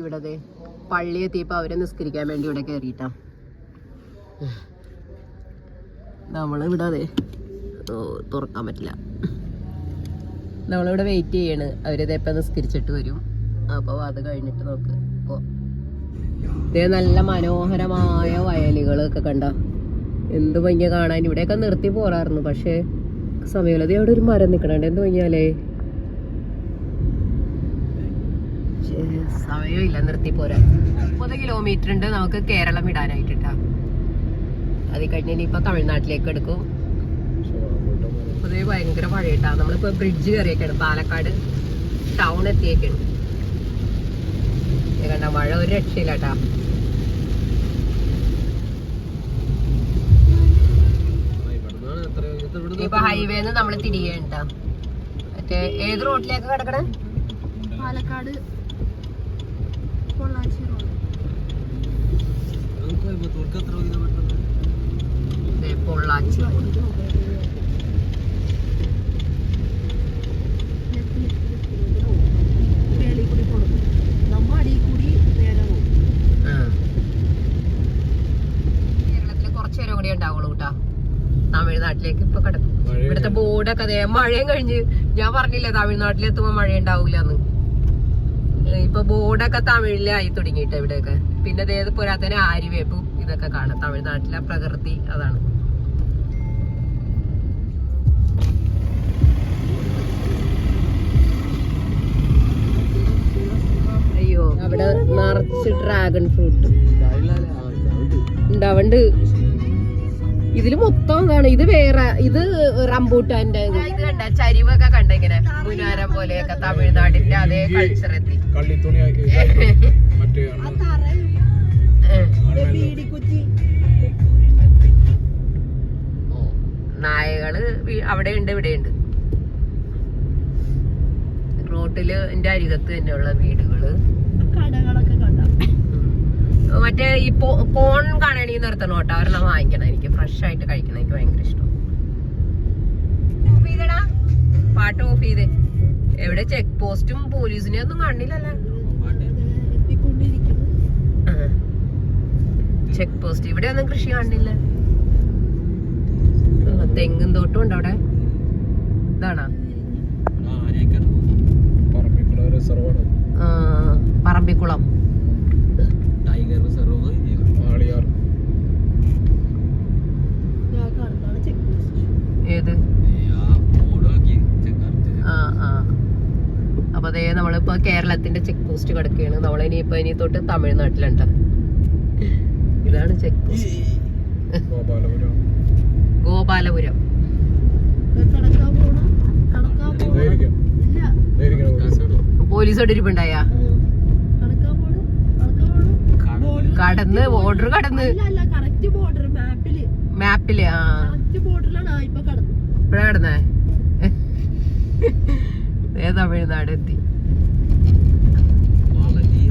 ഇവിടെ ദേ തീപ്പം അവരെ നിസ്കരിക്കാൻ വേണ്ടി ഇവിടെ കയറിയിട്ടാ നമ്മളിവിടെ അതെ തുറക്കാൻ പറ്റില്ല. നമ്മളിവിടെ വെയിറ്റ് ചെയ്യാണ്. ചെയ്യണ് അവരിതെപ്പോ നിസ്കരിച്ചിട്ട് വരും. അപ്പോൾ അത് കഴിഞ്ഞിട്ട് നോക്ക്. ഇപ്പോൾ ഇതേ നല്ല മനോഹരമായ വയലുകളൊക്കെ കണ്ട? എന്ത് ഭംഗിയ കാണാൻ. ഇവിടെയൊക്കെ നിർത്തി പോരായിരുന്നു പക്ഷേ സമയമില്ല അവിടെ ഒരു മരം നിൽക്കണുണ്ട് എന്ത് ഭംഗിയാലേ സമയമില്ല നിർത്തി പോരാ മുപ്പത് കിലോമീറ്റർ ഉണ്ട് നമുക്ക് കേരളം ഇടാനായിട്ടാ അത് കഴിഞ്ഞ് ഇപ്പൊ തമിഴ്നാട്ടിലേക്ക് എടുക്കും. പൊതുവെ ഭയങ്കര മഴയിട്ടാ നമ്മളിപ്പോ ബ്രിഡ്ജ് കയറിയേക്കാണ്. പാലക്കാട് ടൗൺ എത്തിയേക്കാണ്. കണ്ട മഴ ഒരു രക്ഷയില്ല കേട്ടാ ഇപ്പൊ ഹൈവേന്ന് നമ്മൾ തിരികെ മറ്റേ ഏത് റോഡിലേക്ക് കിടക്കണേ? പാലക്കാട്. പൊള്ളാച്ചി. റോഡ് ദേ പൊള്ളാച്ചി റോഡ് തമിഴ്നാട്ടിലേക്ക് ഇപ്പൊ കിടക്കും. ഇവിടുത്തെ ബോർഡൊക്കെ അതെ മഴയും കഴിഞ്ഞ്. ഞാൻ പറഞ്ഞില്ലേ തമിഴ്നാട്ടിലെത്തുമ്പോ മഴ ഉണ്ടാവൂലെന്ന് ഇപ്പൊ ബോർഡൊക്കെ തമിഴിലായി തുടങ്ങിയിട്ട് ഇവിടെയൊക്കെ. പിന്നെ ഏത് പോരാത്തന്നെ ആര്യവേപ്പും ഇതൊക്കെ കാണാം. തമിഴ്നാട്ടിലെ പ്രകൃതി അതാണ്. അയ്യോ അവിടെ നിറച്ച് ഡ്രാഗൺ ഫ്രൂട്ട് ഉണ്ടാവണ്ട് ഇതിൽ മൊത്തം കാണും ഇത് വേറെ ഇത് റംബൂട്ടാന്റെ കണ്ട ചരിവൊക്കെ കണ്ടിങ്ങനെ മുനാരം പോലെയൊക്കെ തമിഴ്നാടിന്റെ അതേ കൾച്ചർ എത്തി മറ്റേ നായകൾ അവിടെ ഉണ്ട് ഇവിടെ ഉണ്ട് റോട്ടിൽ എന്റെ അരികത്ത് തന്നെയുള്ള വീടുകൾ. കടകളൊക്കെ കണ്ടോ? മറ്റേ ഈ കോൺ കാണണി നിർത്തണം കേട്ടോ? ഒരെണ്ണം വാങ്ങിക്കണം. എനിക്ക് ഫ്രഷ് ആയിട്ട് കഴിക്കണം എനിക്ക് ഭയങ്കര ഇഷ്ടം. ചെയ്തടാ പാട്ട് ഓഫ് ചെയ്തേ. എവിടെ ചെക്ക് പോസ്റ്റും പോലീസിനെ ഒന്നും കണ്ടില്ലല്ലോ. ചെക്ക് പോസ്റ്റ് ഇവിടെ ഒന്നും കൃഷി കാണില്ല തെങ്ങും തോട്ടും ഉണ്ട് അവിടെ? ഇതാണോ പറമ്പിക്കുള്ള റിസർവാണ് ആ, പറമ്പിക്കുളം ടൈഗർ റിസർവ് ആളിയാർ ഞാൻ കാണുന്നതാണ് ചെക്ക് പോസ്റ്റ് ഏത് ആ ആ അപ്പൊ അതേ നമ്മളിപ്പോ കേരളത്തിന്റെ ചെക്ക് പോസ്റ്റ് കിടക്കുകയാണ്. നമ്മളിനിയിപ്പോ ഇനി തൊട്ട് തമിഴ്നാട്ടിലുണ്ട്. ഇതാണ് ചെക്ക് പോസ്റ്റ് ഗോപാലപുരം. ഗോപാലപുരം. കടക്കാൻ പോണം? കടക്കാൻ പോണം? ഇതായിരിക്കും ഇല്ല. ഇതായിരിക്കണം പോലീസ് ഇരിപ്പുണ്ടായ? കടന്ന് ബോർഡർ കടന്ന് മാപ്പിൽ. മാപ്പിൽ ആ. ഇപ്പഴാ കിടന്നേ? തമിഴ്നാട് എത്തി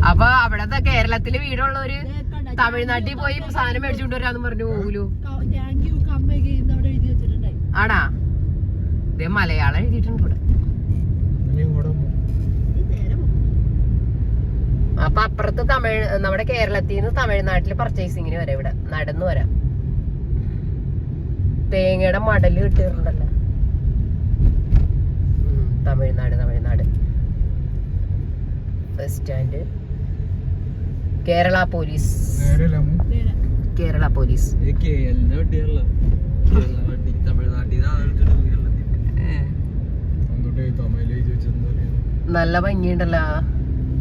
അപ്പൊ അവിടത്തെ കേരളത്തിൽ വീടുള്ളവര് തമിഴ്നാട്ടിൽ പോയി സാധനം മേടിച്ചുകൊണ്ട് വരാന്ന് പറഞ്ഞു പോകൂലു ആടാ. ഇതേ മലയാളം എഴുതിയിട്ടുണ്ട് ഇവിടെ. അപ്പൊ അപ്പുറത്ത് തമിഴ് നമ്മുടെ കേരളത്തിൽ നിന്ന് തമിഴ്നാട്ടിൽ പർച്ചേസിങ്ങിന് വരാം ഇവിടെ നടന്നു വരാം. തേങ്ങയുടെ മടൽ കിട്ടിയിട്ടുണ്ടല്ലോ. Tamil Nadu Tamil Nadu. Bus stand Kerala police. Kerala. Police. നല്ല ഭംഗിയുണ്ടല്ലോ.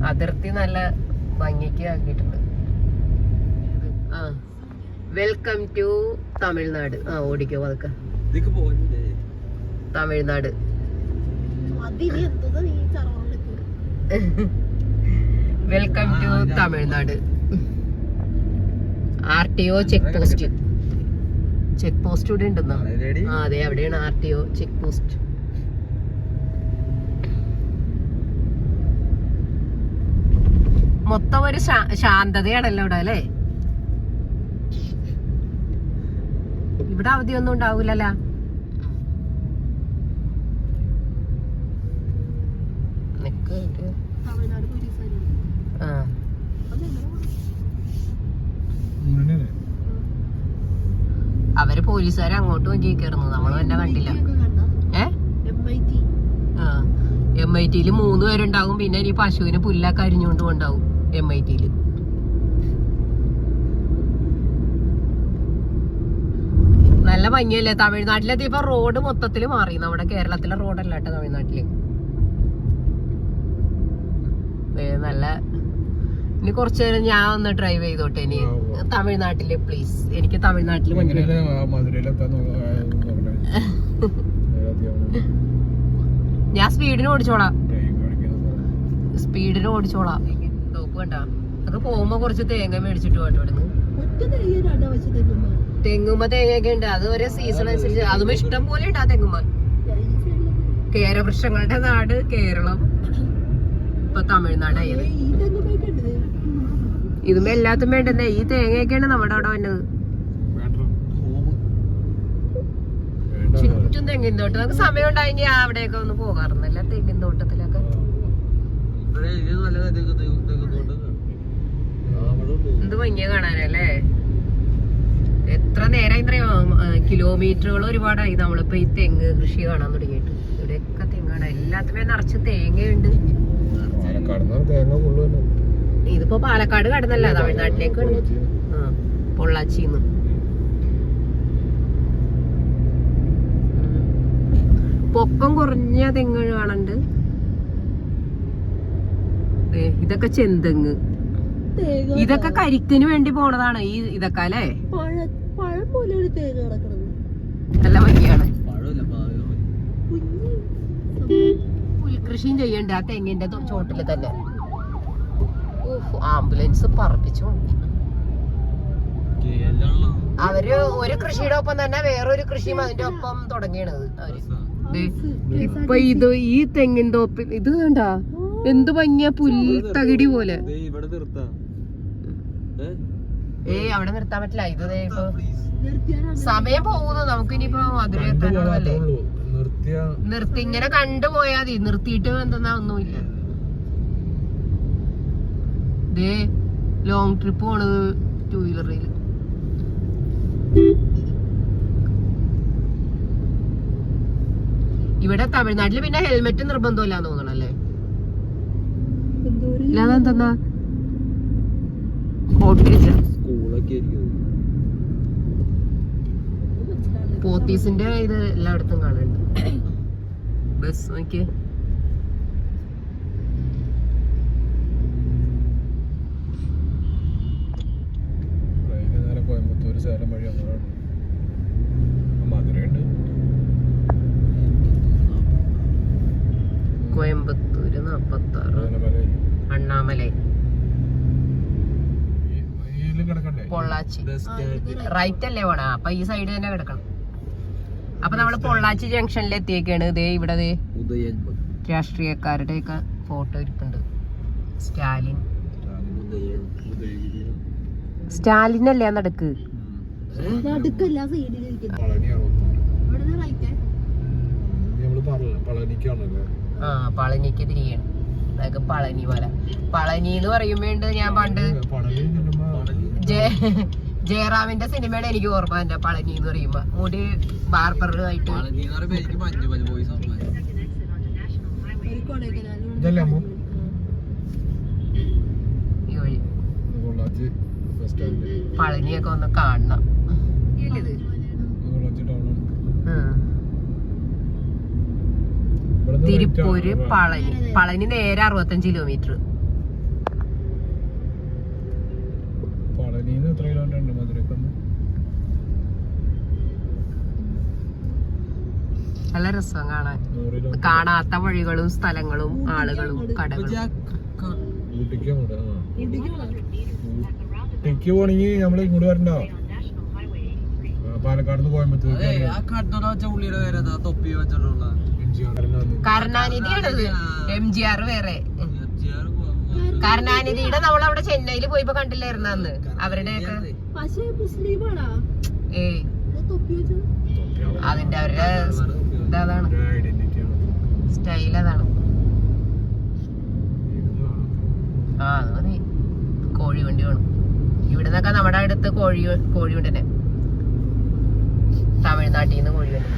അതിർത്തി നല്ല ഭംഗിക്ക് ആക്കിയിട്ടുണ്ട് ആ. Welcome to Tamil Nadu. ആ ഓടിക്കോ പോകണ്ടേ Tamil Nadu. Welcome to Tamil Nadu R T O check post check post ഇവിടെ ഉണ്ടെന്നോ? ആ അതെ അവിടെയാണ് R T O check post മൊത്തം ഒരു ശാന്തതയാണല്ലോ ഇവിടെ അല്ലേ? ഇവിടെ അവധിയൊന്നും ഉണ്ടാവൂലല്ലോ നിക്ക് നിക്ക്. തമിഴ്നാട് പോലീസ് ആ അവർ പോലീസുകാരെ അങ്ങോട്ട് നോക്കി കയറുന്നു നമ്മൾ തന്നെ കണ്ടില്ല. ഏ? എം ഐ ടിയിൽ മൂന്ന് പേരുണ്ടാവും. പിന്നെ ഈ പശുവിന് പുല്ലൊക്കെ അരിഞ്ഞുകൊണ്ട് ഉണ്ടാവും എം ഐ ടിയിൽ നല്ല ഭംഗിയല്ലേ? തമിഴ്നാട്ടിലെത്തി ഇപ്പൊ റോഡ് മൊത്തത്തിൽ മാറി. നമ്മുടെ കേരളത്തിലെ റോഡല്ല കേട്ടോ തമിഴ്നാട്ടിൽ. നല്ല ഇനി കുറച്ചു നേരം ഞാൻ ഒന്ന് ഡ്രൈവ് ചെയ്തോട്ടെ ഇനി. തമിഴ്നാട്ടിൽ പ്ലീസ് എനിക്ക് തമിഴ്നാട്ടിൽ ഞാൻ സ്പീഡിന് ഓടിച്ചോളാം. സ്പീഡിന് ഓടിച്ചോളാം. ടോപ്പ് കണ്ട അത് പോകുമ്പോ കുറച്ച് തേങ്ങ മേടിച്ചിട്ട് പോട്ടോ ഇവിടുന്ന്. തെങ്ങുമ്പോ തേങ്ങയൊക്കെ ഉണ്ട്. അത് ഒരേ സീസൺ അനുസരിച്ച് അതും ഇഷ്ടം പോലെ ഉണ്ട് ആ തെങ്ങുമ്പോ. കേരവൃക്ഷങ്ങളുടെ നാട് കേരളം. ഇപ്പൊ തമിഴ്നാടായത്. ഇതും എല്ലാത്തും വേണ്ടെന്നേ. ഈ തേങ്ങയൊക്കെയാണ് നമ്മുടെ അവിടെ വന്നത്. ചുറ്റും തെങ്ങിൻ തോട്ടം നമുക്ക് സമയം ഉണ്ടായെങ്കിൽ അവിടെയൊക്കെ ഒന്ന് പോകാറുന്നല്ല തെങ്ങിൻ തോട്ടത്തിലൊക്കെ എന്ത് ഭംഗിയ കാണാനല്ലേ എത്ര നേരം ഇത്രയോ കിലോമീറ്ററുകൾ ഒരുപാടായി നമ്മളിപ്പോ ഈ തെങ്ങ് കൃഷി കാണാൻ തുടങ്ങിയിട്ട്. ഇവിടെയൊക്കെ തെങ്ങാണ്. എല്ലാത്തിനും നിറച്ച് തേങ്ങയുണ്ട്. തേങ്ങ ഇതിപ്പോ പാലക്കാട് കടന്നല്ല തമിഴ്നാട്ടിലേക്ക് പൊള്ളാച്ചിന്ന്. ആ പൊള്ളാച്ചിന്ന്. പൊക്കം കുറഞ്ഞ തെങ്ങ് കാണണ്ട്. ദേ, ഇതൊക്കെ ചെന്തെങ്ങ്? ഇതൊക്കെ കരിക്കിന് വേണ്ടി പോണതാണ് ഈ ഇതൊക്കെ അല്ലേ? പഴം പോലെ ഒരു തേങ്ങ കിടക്കണത് നല്ല ഭംഗിയാണ്. പഴമില്ല പഴം കുഞ്ഞ്. പുൽകൃഷിയും ചെയ്യണ്ട ആ തെങ്ങിന്റെ ചോട്ടിൽ തന്നെ. ആംബുലൻസ് പറപ്പിച്ചു. അവർ ഒരു കൃഷിയുടെ ഒപ്പം തന്നെ വേറൊരു കൃഷിയും അതിന്റെ ഒപ്പം തുടങ്ങിയണത് അവർ. ഇപ്പൊ ഇത് ഈ തെങ്ങിൻ തോപ്പിൽ ഇത് കണ്ട? എന്ത് ഭംഗിയ പുൽത്തകിടി പോലെ. ഇവിടെ നിർത്താം. ഏ? ഏയ് അവിടെ നിർത്താൻ പറ്റില്ല. ഇത് ദേ ഇപ്പൊ സമയം പോകുന്നു. നമുക്ക് ഇനിയിപ്പോ മധുര എത്താനുള്ളതല്ലേ? നിർത്തിയ നിർത്തി ഇങ്ങനെ കണ്ടുപോയാ മതി. നിർത്തിയിട്ട് എന്തെന്നാ ഒന്നുമില്ല. ദേ ലോങ് ട്രിപ്പ് പോണത് ടൂ വീലറിൽ ഇവിടെ തമിഴ്നാട്ടിൽ പിന്നെ ഹെൽമെറ്റ് നിർബന്ധമില്ലാന്ന് തോന്നണല്ലേ? എന്തോ ഇല്ലാതെ ആയിരിക്കും പോത്തീസിന്റെ ഇത് എല്ലായിടത്തും കാണുന്നുണ്ട് ബസ് നോക്കിയേ. കിടക്കണ്ടേ? പൊള്ളാച്ചി. റൈറ്റ് അല്ലേ പോണ? അപ്പൊ ഈ സൈഡ് തന്നെ കിടക്കണം. അപ്പൊ നമ്മൾ പൊള്ളാച്ചി ജംഗ്ഷനിൽ എത്തിയേക്കാണ്. ഇതേ ഇവിടെ ദേ ഉദയൻ രാഷ്ട്രീയക്കാരുടെ ഒക്കെ ഫോട്ടോ ഇരിപ്പുണ്ട് സ്റ്റാലിൻ. സ്റ്റാലിൻ അല്ലേ നടക്ക്? ആ പളനിക്ക് തിരികെയാണ്. അതൊക്കെ പളനി പോലെ. പളനി എന്ന് പറയുമ്പോണ്ട് ഞാൻ പണ്ട് ജയറാമിന്റെ സിനിമയുടെ എനിക്ക് ഓർമ്മ എന്റെ പളനി എന്ന് പറയുമ്പോ മുടി ബാർബറുമായിട്ട് പളനി എന്ന് ഒന്ന് കാണണം ബോയ്സ് ഓർമ്മ ഒരു കൊടൈക്കനാൽ ഇതല്ലേ അമ്മു ഈ വഴി പൊള്ളാച്ചി ബസ് സ്റ്റാൻഡ് പളനിയൊക്കെ ഒന്ന് കാണണം ഇത് പൊള്ളാച്ചി ടൗണാണ് ഉം. ഇവിടുന്ന് തിരുപ്പൂര് പളനി പളനി നേരെ അറുപത്തഞ്ച് കിലോമീറ്റർ നല്ല രസം കാണാൻ. കാണാത്ത വഴികളും സ്ഥലങ്ങളും ആളുകളും കടകളും. ഊട്ടിക്ക് പോണെങ്കിൽ നമ്മൾ ഇങ്ങോട്ട് വരണ്ടോ? പാലക്കാട് നിന്ന് കോയമ്പത്തൂർ ആ കണ്ണട വെച്ച പുള്ളിയുടെ പേരെന്താ തൊപ്പി വെച്ചിട്ടുള്ള കരുണാനിധിയാണത് എം ജി ആർ വേറെ. കരുണാനിധിയുടെ നമ്മളവിടെ ചെന്നൈയിൽ പോയിപ്പോ കണ്ടില്ലായിരുന്നു അവരുടെ ഏ. അതിന്റെ അവരുടെ ഇതാണ്. സ്റ്റൈൽ അതാണ്. ആ അത് മതി. കോഴിവണ്ടി വേണം. ഇവിടുന്നൊക്കെ നമ്മുടെ അടുത്ത് കോഴി കോഴിവണ്ടി തന്നെ തമിഴ്നാട്ടിൽ നിന്ന് കോഴിവണ്ടി.